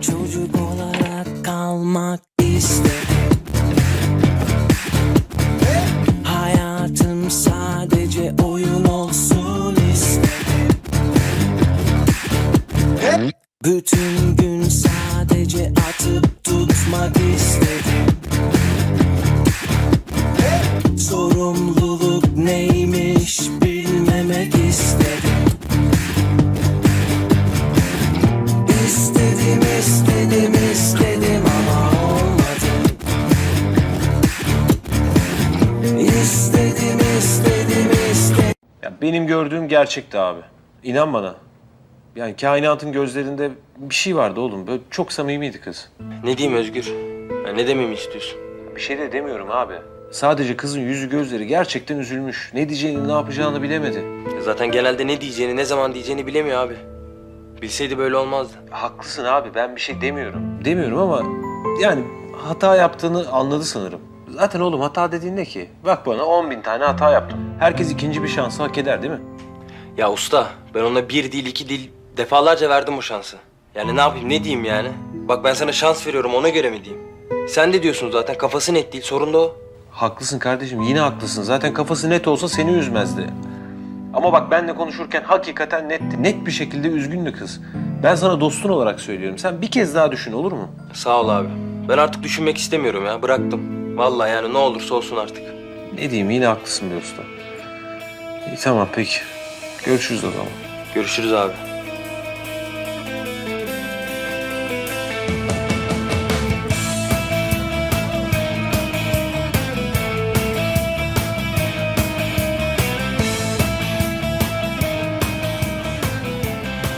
çocuk olarak kalmak istedim Hayatım sadece oyun olsun istedim Bütün gün sadece atıp tutmak istedim gerçekti abi. İnan bana. Yani kainatın gözlerinde bir şey vardı oğlum. Böyle çok samimiydi kız. Ne diyeyim Özgür? Ya ne dememi istiyorsun? Bir şey de demiyorum abi. Sadece kızın yüzü gözleri gerçekten üzülmüş. Ne diyeceğini, ne yapacağını bilemedi. Ya Zaten genelde ne diyeceğini, ne zaman diyeceğini bilemiyor abi. Bilseydi böyle olmazdı. Haklısın abi ben bir şey demiyorum. Demiyorum ama yani hata yaptığını anladı sanırım. Zaten oğlum hata dediğin ne ki? Bak bana 10 bin tane hata yaptım. Herkes ikinci bir şansı hak eder değil mi? Ya usta, ben ona bir dil, iki dil defalarca verdim o şansı. Yani ne yapayım, ne diyeyim yani? Bak ben sana şans veriyorum, ona göre mi diyeyim? Sen de diyorsun zaten, kafası net değil, sorun da o. Haklısın kardeşim yine haklısın. Zaten kafası net olsa seni üzmezdi. Ama bak benle konuşurken hakikaten netti. Net bir şekilde üzgündü kız. Ben sana dostun olarak söylüyorum. Sen bir kez daha düşün olur mu? Sağ ol abi. Ben artık düşünmek istemiyorum ya, bıraktım. Vallahi yani ne olursa olsun artık. Ne diyeyim yine haklısın be usta. İyi tamam peki. Görüşürüz o zaman. Görüşürüz abi.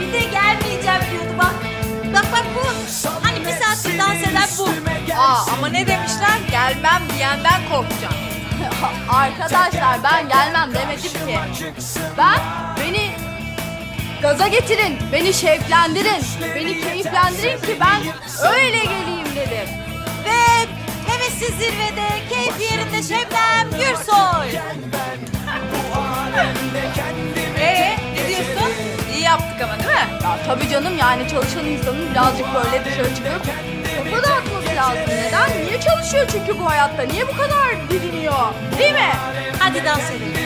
Bir de gelmeyeceğim diyordu bak. Bak bak bu. Hani bir saattir dans eden bu. Aa ama ne demişler? Gelmem diyenden korkacağım. Arkadaşlar ben gelmem demedim ki. Ben beni gaza getirin, beni şevklendirin, beni keyiflendirin ki ben öyle geleyim dedim. Ve hevesi zirvede, keyif yerinde Şebnem Gürsoy. Ee ne diyorsun? İyi yaptık ama değil mi? Ya tabii canım yani çalışan insanın birazcık böyle dışarı çıkıp dağıtması lazım. Neden? Niye çalışıyor çünkü bu hayatta? Niye bu kadar didiniyor? Değil mi? Hadi dans edelim.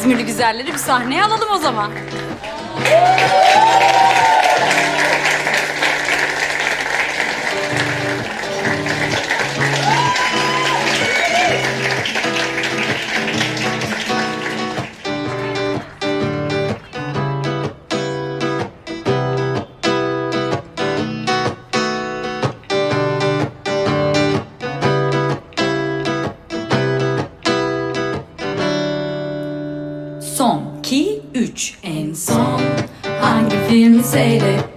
İzmirli güzelleri bir sahneye alalım o zaman. faded.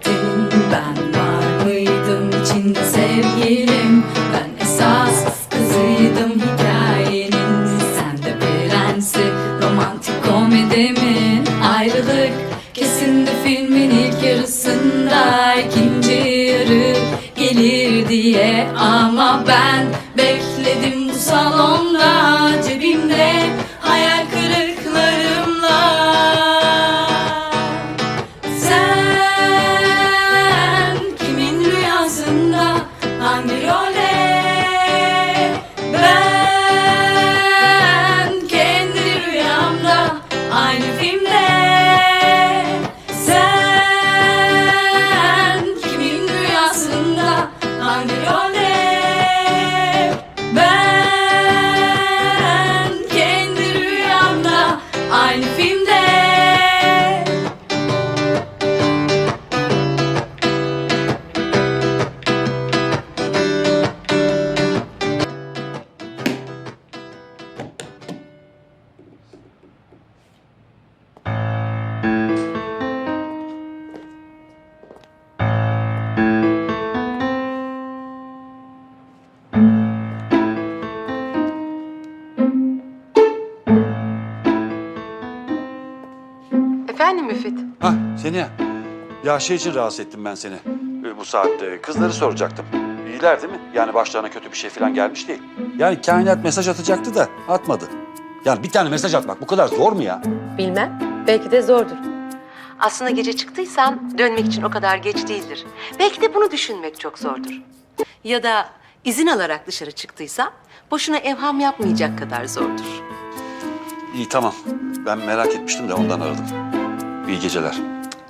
Seni ya şey için rahatsız ettim ben seni e, bu saatte. Kızları soracaktım. İyiler değil mi? Yani başlarına kötü bir şey falan gelmiş değil. Yani kainat mesaj atacaktı da atmadı. Yani bir tane mesaj atmak bu kadar zor mu ya? Bilmem. Belki de zordur. Aslında gece çıktıysan dönmek için o kadar geç değildir. Belki de bunu düşünmek çok zordur. Ya da izin alarak dışarı çıktıysan boşuna evham yapmayacak kadar zordur. İyi tamam. Ben merak etmiştim de ondan aradım. İyi geceler.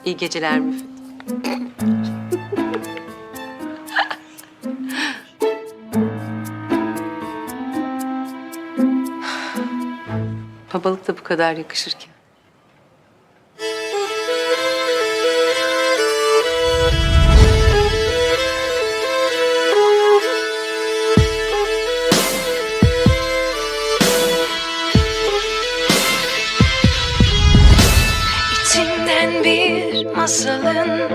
İyi geceler Müfit. Babalık da bu kadar yakışır ki. İçimden bir masalın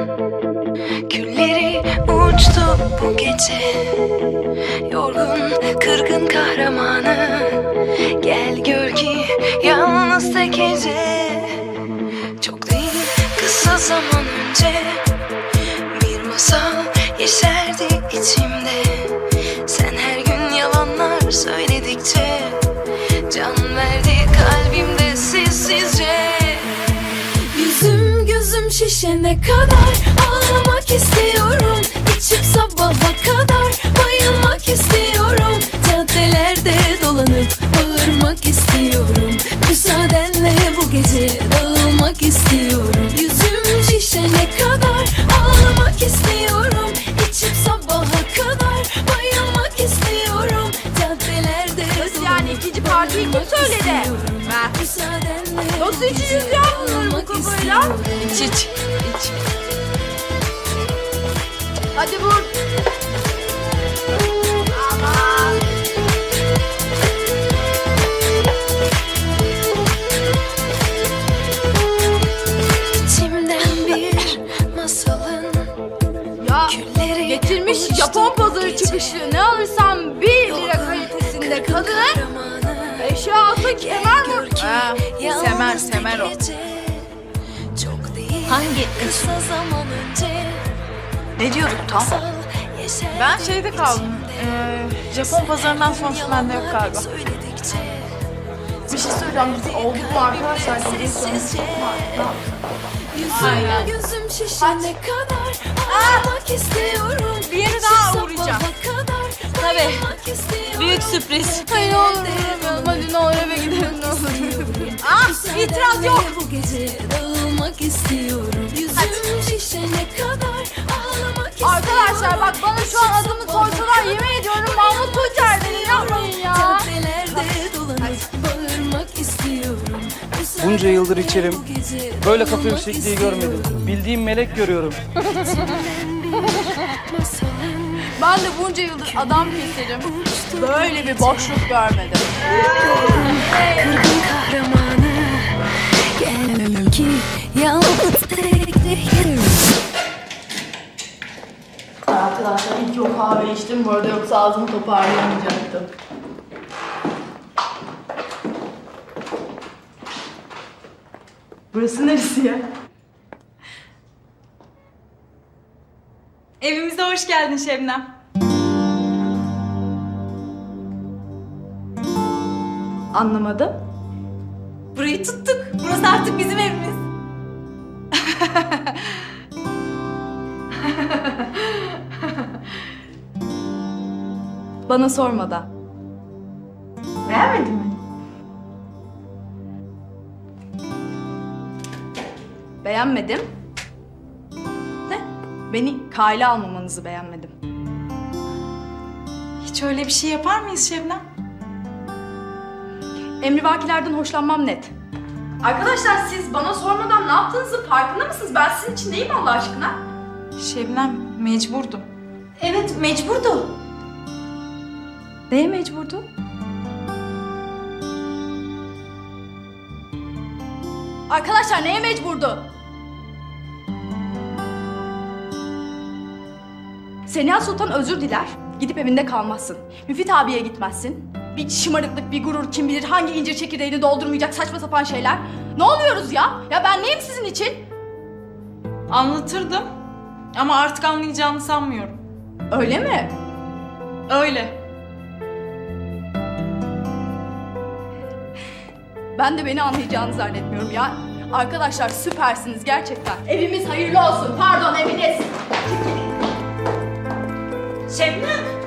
Külleri uçtu bu gece. Yorgun, kırgın kahramanı Gel gör ki yalnız tek gece. Çok değil kısa zaman önce Bir masal şişene kadar Ağlamak istiyorum. İçip sabaha kadar Bayılmak istiyorum. Caddelerde dolanıp Bağırmak istiyorum. Müsaadenle bu gece Dağılmak istiyorum. Yüzüm şişene kadar Ağlamak istiyorum. İçip sabaha kadar Bayılmak istiyorum. Caddelerde Nasıl yani ikinci partiyi kim söyledi? Ben. Müsaadenle Nasıl içeceğiz ya kafayla? İç iç iç Hadi vur. İçimden bir masalın Ya külleri getirmiş Japon pazarı gece. çıkışı. Ne alırsam bir lira kalitesinde kadın. Eşya alsa kemer mi? Ha, semer semer o. Hangi önce Ne diyorduk tam? Ben şeyde kaldım. Ee, Japon pazarından sonrası bende yok galiba. Bir şey söyleyeceğim. Biz olduk mu arkadaşlar? Aynen. Gözüm şişene kadar Ağlamak istiyorum Bir yere daha uğrayacağım. Tabii. Büyük sürpriz. Hayır olur. Hadi ne olur eve gidelim ne olur. Ah itiraz yok. Dağılmak istiyorum Yüzüm şişene kadar Ağlamak istiyorum Arkadaşlar bak bana şu an adımı koysalar yemin ediyorum Mahmut Tuncer beni yapmayın ya. Caddelerde dolanıp bağırmak istiyorum Bunca yıldır içerim. Böyle kafa yüksekliği görmedim. Bildiğim melek görüyorum. Ben de bunca yıldır adam keserim. Böyle bir boşluk görmedim. kırgın kahramanı Gel ki yalnız tek tek Arkadaşlar ilk o kahve içtim bu arada yoksa ağzımı toparlayamayacaktım. Burası neresi ya? Evimize hoş geldin Şebnem. Anlamadım. Burayı tuttuk. Burası artık bizim evimiz. Bana sormadan. Beğenmedin mi? Beğenmedim. Ne? Beni kale almamanızı beğenmedim. Hiç öyle bir şey yapar mıyız Şebnem? Emrivakilerden hoşlanmam net. Arkadaşlar siz bana sormadan ne yaptığınızın farkında mısınız? Ben sizin için neyim Allah aşkına? Şebnem mecburdum. Evet mecburdu. Neye mecburdu? Arkadaşlar neye mecburdu? Seniha Sultan özür diler. Gidip evinde kalmazsın. Müfit abiye gitmezsin. Bir şımarıklık, bir gurur, kim bilir hangi incir çekirdeğini doldurmayacak saçma sapan şeyler. Ne oluyoruz ya? Ya ben neyim sizin için? Anlatırdım ama artık anlayacağını sanmıyorum. Öyle mi? Öyle. Ben de beni anlayacağını zannetmiyorum ya. Arkadaşlar süpersiniz gerçekten. Evimiz hayırlı olsun. Pardon eviniz. Şebnem.